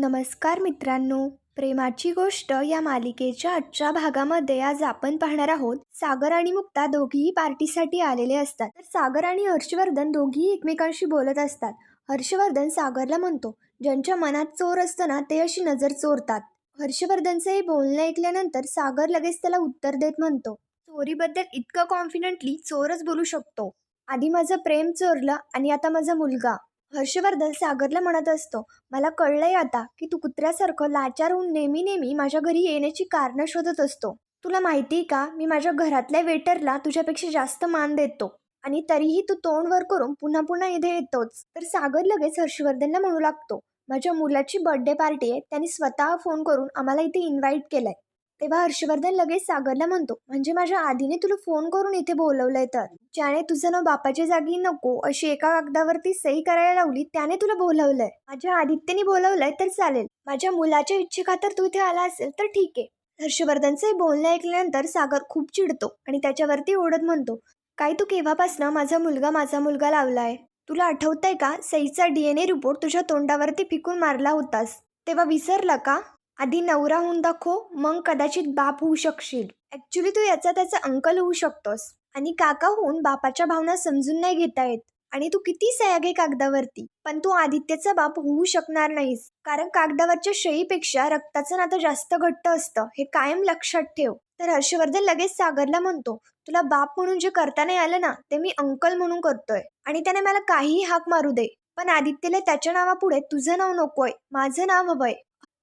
नमस्कार मित्रांनो. प्रेमाची गोष्ट या मालिकेच्या आजच्या भागामध्ये आज आपण पाहणार आहोत. सागर आणि मुक्ता दोघीही पार्टीसाठी आलेले असतात. तर सागर आणि हर्षवर्धन दोघीही एकमेकांशी बोलत असतात. हर्षवर्धन सागरला म्हणतो ज्यांच्या मनात चोर असतं ना ते अशी नजर चोरतात. हर्षवर्धनचं हे बोलणं ऐकल्यानंतर सागर लगेच त्याला उत्तर देत म्हणतो चोरीबद्दल इतकं कॉन्फिडेंटली चोरच बोलू शकतो. आधी माझं प्रेम चोरलं आणि आता माझा मुलगा. हर्षवर्धन सागरला म्हणत असतो मला कळलंय आता की तू कुत्र्यासारखं लाचार होऊन नेहमी नेहमी माझ्या घरी येण्याची कारणं शोधत असतो. तुला माहिती का मी माझ्या घरातल्या वेटरला तुझ्यापेक्षा जास्त मान देतो आणि तरीही तू तोंड वर करून पुन्हा पुन्हा इथे येतोच. तर सागर लगेच हर्षवर्धनला म्हणू लागतो माझ्या मुलाची बर्थडे पार्टी आहे त्यांनी स्वतः फोन करून आम्हाला इथे इन्व्हाइट केलंय. तेव्हा हर्षवर्धन लगेच सागरला म्हणतो म्हणजे माझ्या आधीने तुला फोन करून इथे बोलवलंय तर? ज्याने तुझं नाव बापाच्या जागी नको अशी एका कागदावरती सही करायला लावली त्याने तुला बोलवलंय. माझ्या आदित्यने बोलवलंय तर चालेल. माझ्या मुलाच्या इच्छेखातर तू इथे आला असेल तर ठीक आहे. हर्षवर्धनचं हे बोलणं ऐकल्यानंतर सागर खूप चिडतो आणि त्याच्यावरती ओढत म्हणतो काय तू केव्हापासनं माझा मुलगा माझा मुलगा लावलाय? तुला आठवतंय का? सईचा डी एन ए रिपोर्ट तुझ्या तोंडावरती फिकून मारला होतास. तेव्हा विसरला का? आधी नवरा होऊन दाखव मग कदाचित बाप होऊ शकशील. ऍक्च्युली तू याचा त्याचा अंकल होऊ शकतोस. आणि काका होऊन बापाच्या भावना समजून नाही घेता येत. आणि तू किती सया कागदावरती. पण तू आदित्यचा बाप होऊ शकणार नाहीस. कारण कागदावरच्या शईपेक्षा रक्ताचं नातं जास्त घट्ट असतं. हे कायम लक्षात ठेव. तर हर्षवर्धन लगेच सागरला म्हणतो तुला बाप म्हणून जे करता नाही आलं ना ते मी अंकल म्हणून करतोय. आणि त्याने मला काहीही हाक मारू दे. पण आदित्यला त्याच्या नावापुढे तुझं नाव नकोय. माझं नाव हवंय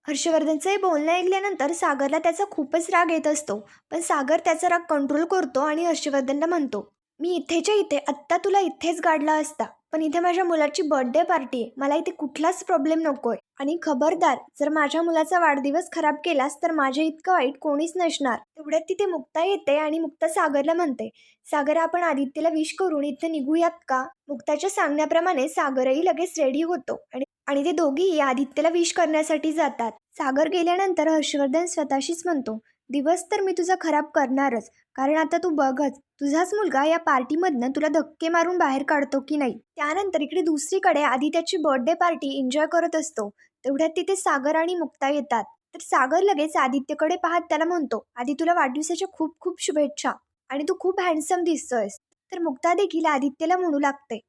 हर्षवर्धनचं हे बोलणं ऐकल्यानंतर सागरला त्याचा खूपच राग येत असतो. पण सागर त्याचा राग कंट्रोल करतो आणि हर्षवर्धनला म्हणतो मी इथेच्या इथे आत्ता तुला इथेच गाडला असता. पण इथे माझ्या मुलाची बर्थडे पार्टी आहे. मला इथे कुठलाच प्रॉब्लेम नकोय. आणि खबरदार जर माझ्या मुलाचा वाढदिवस खराब केलास तर माझ्या इतकं वाईट कोणीच नसणार. तेवढ्यात तिथे मुक्ता येते आणि मुक्ता सागरला म्हणते सागर आपण आदित्यला विश करून इथे निघूयात का? मुक्ताच्या सांगण्याप्रमाणे सागरही लगेच रेडी होतो आणि आणि ते दोघीही आदित्यला विश करण्यासाठी जातात. सागर गेल्यानंतर हर्षवर्धन स्वतःशीच म्हणतो दिवस तर मी तुझा खराब करणारच कारण आता तू बघच तुझाच मुलगा या पार्टीमधनं तुला धक्के मारून बाहेर काढतो की नाही त्यानंतर इकडे दुसरीकडे आधी त्याची बर्थडे पार्टी एन्जॉय करत असतो. तेवढ्यात तिथे सागर आणि मुक्ता येतात. तर सागर लगेच आदित्यकडे पाहत त्याला म्हणतो आधी तुला वाढदिवसाच्या खूप खूप शुभेच्छा आणि तू खूप हँडसम दिसतोयस तर मुक्ता देखील आदित्यला म्हणू लागते.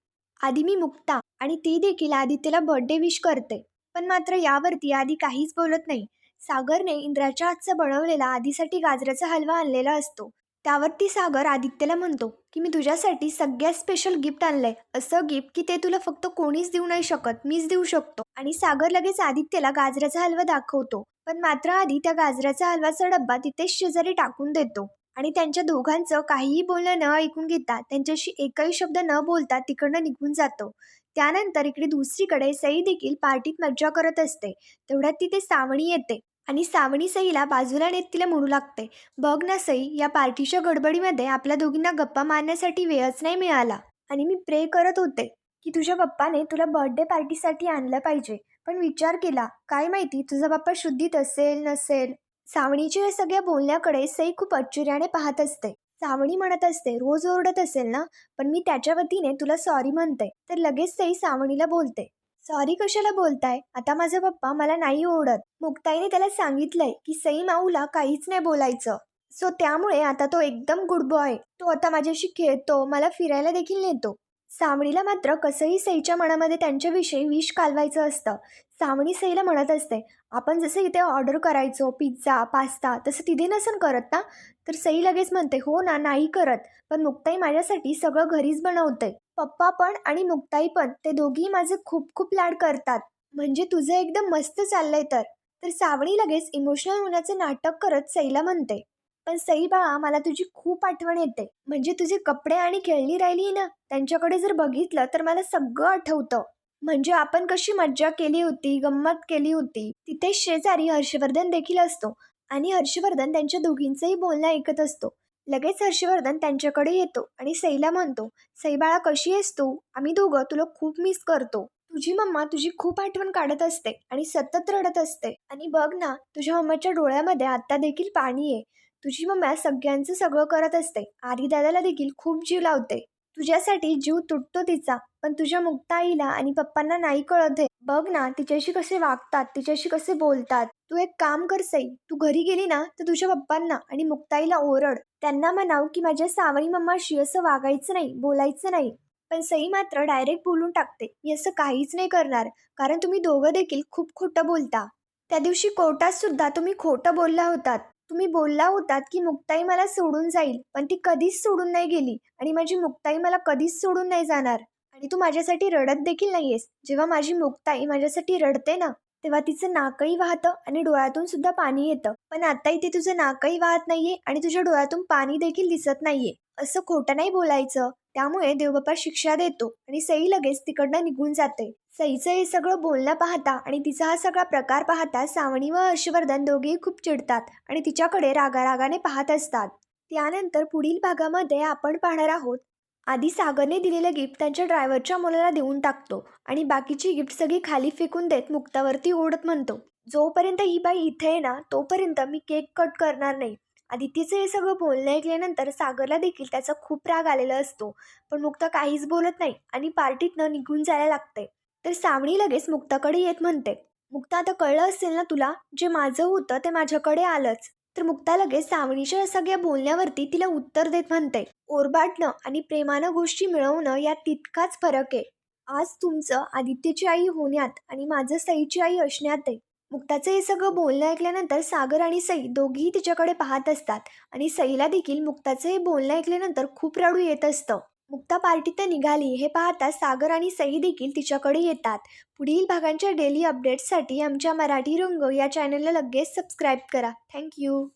आधी मी मुक्ता आणि ती देखील आदित्यला बर्थडे विश करते. पण मात्र यावरती आधी काहीच बोलत नाही. सागरने इंद्राच्या हातचा बनवलेला आधीसाठी गाजराचा हलवा आणलेला असतो. त्यावरती सागर आदित्यला म्हणतो की मी तुझ्यासाठी सगळ्यात स्पेशल गिफ्ट आणलंय. असं गिफ्ट की ते तुला फक्त कोणीच देऊ नाही शकत. मीच देऊ शकतो. आणि सागर लगेच आदित्यला गाजराचा हलवा दाखवतो. पण मात्र आधी त्या गाजराचा हलवाचा डब्बा तिथेच शेजारी टाकून देतो. आणि त्यांच्या दोघांचं काहीही बोलणं न ऐकून घेता त्यांच्याशी एकही शब्द न बोलता तिकडनं निघून जातो. त्यानंतर इकडे दुसरीकडे सई देखील पार्टीत मज्जा करत असते. तेवढ्यात तिथे सावणी येते आणि सावणी सईला बाजूला नेत तिला म्हणू लागते बघ ना सई या पार्टीच्या गडबडीमध्ये आपल्या दोघींना गप्पा मारण्यासाठी वेळच नाही मिळाला. आणि मी प्रे करत होते की तुझ्या पप्पाने तुला बर्थडे पार्टीसाठी आणलं पाहिजे. पण विचार केला काय माहिती तुझा पप्पा शुद्धीत असेल नसेल? सावणीच्या या सगळ्या बोलण्याकडे सई खूप आश्चर्याने पाहत असते. सावणी म्हणत असते रोज ओरडत असेल ना? पण मी त्याच्या वतीने तुला सॉरी म्हणते. तर लगेच सई सावणीला बोलते. सॉरी कशाला बोलताय? आता माझा पप्पा मला नाही ओरडत. मुक्ताईने त्याला सांगितलंय की सई माऊला काहीच नाही बोलायचं. सो त्यामुळे आता तो एकदम गुड बॉय तो आता माझ्याशी खेळतो मला फिरायला देखील नेतो. सावणीला मात्र कसंही सईच्या मनामध्ये त्यांच्याविषयी विष कालवायचं असतं. सावणी सईला म्हणत असते आपण जसं इथे ऑर्डर करायचो पिझ्झा पास्ता तसं तिथे नसन करत ना? तर सई लगेच म्हणते हो ना नाही करत. पण मुक्ताई माझ्यासाठी सगळं घरीच बनवते. पप्पा पण आणि मुक्ताई पण ते दोघीही माझे खूप खूप लाड करतात. म्हणजे तुझं एकदम मस्त चाललंय तर. तर सावणी लगेच इमोशनल होण्याचं नाटक करत सईला म्हणते. पण सई मला तुझी खूप आठवण येते. म्हणजे तुझे कपडे आणि खेळणी राहिली ना त्यांच्याकडे जर बघितलं तर मला सगळं आठवतं. म्हणजे आपण कशी मज्जा केली होती गंमत केली होती तिथे शेजारी हर्षवर्धन देखील असतो. आणि हर्षवर्धन त्यांच्या दोघींचंही बोलणं ऐकत असतो. लगेच हर्षवर्धन त्यांच्याकडे येतो आणि सईला म्हणतो सई बाळा कशी आहेस तू? आम्ही दोघं तुला खूप मिस करतो. तुझी मम्मा तुझी खूप आठवण काढत असते आणि सतत रडत असते. आणि बघ ना तुझ्या मम्माच्या डोळ्यामध्ये आता देखील पाणी आहे. तुझी मम्मा सगळ्यांचं सगळं करत असते. आरी दादाला देखील खूप जीव लावते. तुझ्यासाठी जीव तुटतो तिचा पण तुझ्या मुक्ता आईला आणि पप्पांना नाही कळत आहे बघ ना तिच्याशी कसे वागतात तिच्याशी कसे बोलतात. तू एक काम करसई तू घरी गेली ना तर तुझ्या पप्पांना आणि मुक्ताईला ओरड. त्यांना म्हणाव की माझ्या सावळी मम्माशी असं वागायचं नाही बोलायचं नाही. पण सई मात्र डायरेक्ट बोलून टाकते मी असं काहीच नाही करणार कारण तुम्ही दोघं देखील खूप खोटं बोलता. त्या दिवशी कोर्टात सुद्धा तुम्ही खोटं बोलला होतात. तुम्ही बोलला होतात की मुक्ताई मला सोडून जाईल पण ती कधीच सोडून नाही गेली आणि माझी मुक्ताई मला कधीच सोडून नाही जाणार. आणि तू माझ्यासाठी रडत देखील नाहीयेस. जेव्हा माझी मुक्ताई माझ्यासाठी रडते ना तेव्हा तिचं नाकही वाहतं आणि डोळ्यातून सुद्धा पाणी येतं. पण आता इथे तुझं नाकही वाहत नाहीये आणि तुझ्या डोळ्यातून पाणी देखील दिसत नाहीये. असं खोटं नाही बोलायचं. त्यामुळे देवबापा शिक्षा देतो आणि सई लगेच तिकडनं निघून जाते. सईचं हे सगळं बोलणं पाहता आणि तिचा हा सगळा प्रकार पाहता सावणी व हर्षवर्धन दोघेही खूप चिडतात आणि तिच्याकडे रागारागाने पाहत असतात. त्यानंतर पुढील भागामध्ये आपण पाहणार आहोत. आधी सागरने दिलेलं गिफ्ट त्यांच्या ड्रायव्हरच्या मुलाला देऊन टाकतो आणि बाकीची गिफ्ट सगळी खाली फेकून देत मुक्तावरती ओढत म्हणतो. जोपर्यंत ही बाई इथे आहे ना तोपर्यंत मी केक कट करणार नाही. आदित्यचं हे सगळं बोलणं ऐकल्यानंतर सागरला देखील त्याचा खूप राग आलेला असतो. पण मुक्ता काहीच बोलत नाही आणि पार्टीतनं निघून जायला लागते तर सावणी लगेच मुक्ताकडे येत म्हणते मुक्ता आता कळलं असेल ना तुला? जे माझं होतं ते माझ्याकडे आलंच. तर मुक्ता लगेच सावणीच्या सगळ्या बोलण्यावरती तिला उत्तर देत म्हणते ओरबाटणं आणि प्रेमानं गोष्टी मिळवणं यात तितकाच फरक आहे. आज तुमचं आदित्यची आई होण्यात आणि माझं सईची आई असण्यात आहे. मुक्ताचं हे सगळं बोलणं ऐकल्यानंतर सागर आणि सई दोघीही तिच्याकडे पाहत असतात आणि सईला देखील मुक्ताचं हे बोलणं ऐकल्यानंतर खूप रडू येत असतं. मुक्ता पार्टीत निघाली हे पाहता सागर आणि सई देखील तिच्याकडे येतात. पुढील भागांच्या डेली अपडेट्ससाठी आमच्या मराठी रंग या चॅनलला लगेच सबस्क्राईब करा. थँक्यू